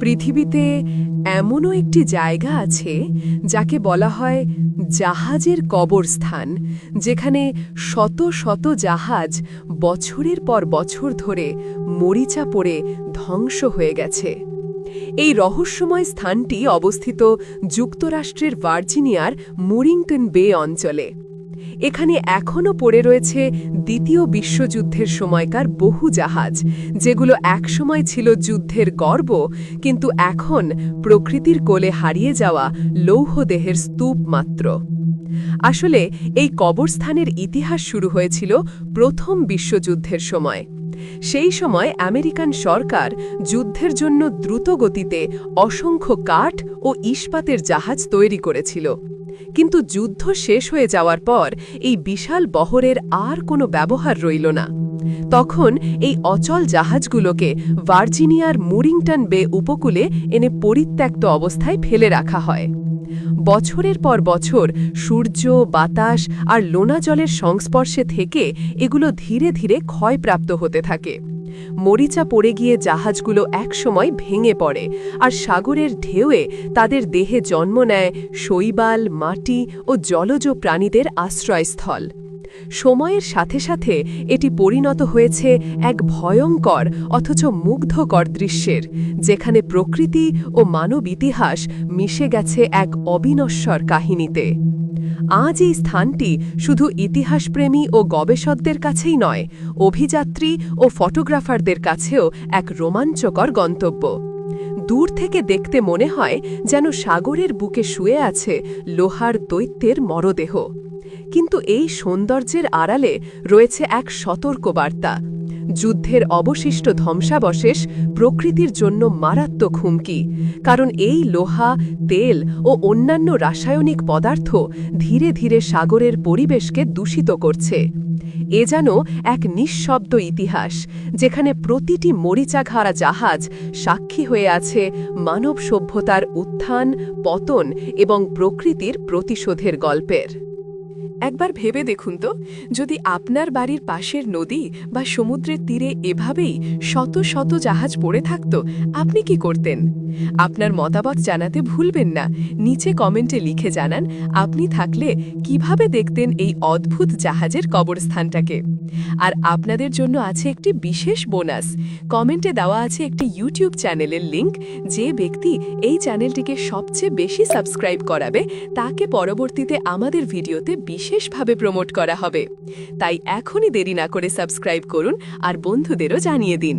পৃথিবীতে এমনও একটি জায়গা আছে যাকে বলা হয় জাহাজের কবরস্থান, যেখানে শত শত জাহাজ বছরের পর বছর ধরে মরিচা পড়ে ধ্বংস হয়ে গেছে। এই রহস্যময় স্থানটি অবস্থিত যুক্তরাষ্ট্রের ভার্জিনিয়ার মুরিংটন বে অঞ্চলে। এখানে এখনও পড়ে রয়েছে দ্বিতীয় বিশ্বযুদ্ধের সময়কার বহু জাহাজ, যেগুলো একসময় ছিল যুদ্ধের গর্ব, কিন্তু এখন প্রকৃতির কোলে হারিয়ে যাওয়া লৌহদেহের স্তূপ মাত্র। আসলে এই কবরস্থানের ইতিহাস শুরু হয়েছিল প্রথম বিশ্বযুদ্ধের সময়। সেই সময় আমেরিকান সরকার যুদ্ধের জন্য দ্রুত গতিতে অসংখ্য কাঠ ও ইস্পাতের জাহাজ তৈরি করেছিল। কিন্তু যুদ্ধ শেষ হয়ে যাওয়ার পর এই বিশাল বহরের আর কোনো ব্যবহার রইল না। তখন এই অচল জাহাজগুলোকে ভার্জিনিয়ার মুরিংটন বে উপকূলে এনে পরিত্যক্ত অবস্থায় ফেলে রাখা হয়। বছরের পর বছর সূর্য, বাতাস আর লোনা জলের সংস্পর্শে থেকে এগুলো ধীরে ধীরে ক্ষয়প্রাপ্ত হতে থাকে। মরিচা পড়ে গিয়ে জাহাজগুলো একসময় ভেঙে পড়ে, আর সাগরের ঢেউয়ে তাদের দেহে জন্ম নেয় শৈবাল, মাটি ও জলজ প্রাণীদের আশ্রয়স্থল। সময়ের সাথে সাথে এটি পরিণত হয়েছে এক ভয়ঙ্কর অথচ মুগ্ধকর দৃশ্যের, যেখানে প্রকৃতি ও মানব ইতিহাস মিশে গেছে এক অবিনশ্বর কাহিনীতে। আজ এই স্থানটি শুধু ইতিহাসপ্রেমী ও গবেষকদের কাছেই নয়, অভিযাত্রী ও ফটোগ্রাফারদের কাছেও এক রোমাঞ্চকর গন্তব্য। দূর থেকে দেখতে মনে হয় যেন সাগরের বুকে শুয়ে আছে লোহার দৈত্যের মরদেহ। কিন্তু এই সৌন্দর্যের আড়ালে রয়েছে এক সতর্ক বার্তা যুদ্ধের অবশিষ্ট ধ্বংসাবশেষ প্রকৃতির জন্য মারাত্মক হুমকি, কারণ এই লোহা, তেল ও অন্যান্য রাসায়নিক পদার্থ ধীরে ধীরে সাগরের পরিবেশকে দূষিত করছে। এ যেন এক নিঃশব্দ ইতিহাস, যেখানে প্রতিটি মরিচাঘারা জাহাজ সাক্ষী হয়ে আছে মানব সভ্যতার উত্থান, পতন এবং প্রকৃতির প্রতিশোধের গল্পের। একবার ভেবে দেখুন তো, যদি আপনার বাড়ির পাশের নদী বা সমুদ্রের তীরে এভাবেই শত শত জাহাজ পড়ে থাকত, আপনি কি করতেন? আপনার মতামত জানাতে ভুলবেন না, নিচে কমেন্টে লিখে জানান আপনি থাকলে কীভাবে দেখতেন এই অদ্ভুত জাহাজের কবরস্থানটাকে। আর আপনাদের জন্য আছে একটি বিশেষ বোনাস, কমেন্টে দেওয়া আছে একটি ইউটিউব চ্যানেলের লিংক, যে ব্যক্তি এই চ্যানেলটিকে সবচেয়ে বেশি সাবস্ক্রাইব করাবে, তাকে পরবর্তীতে আমাদের ভিডিওতে বিশেষভাবে প্রমোট করা হবে। তাই এখনই দেরি না করে সাবস্ক্রাইব করুন আর বন্ধুদেরও জানিয়ে দিন।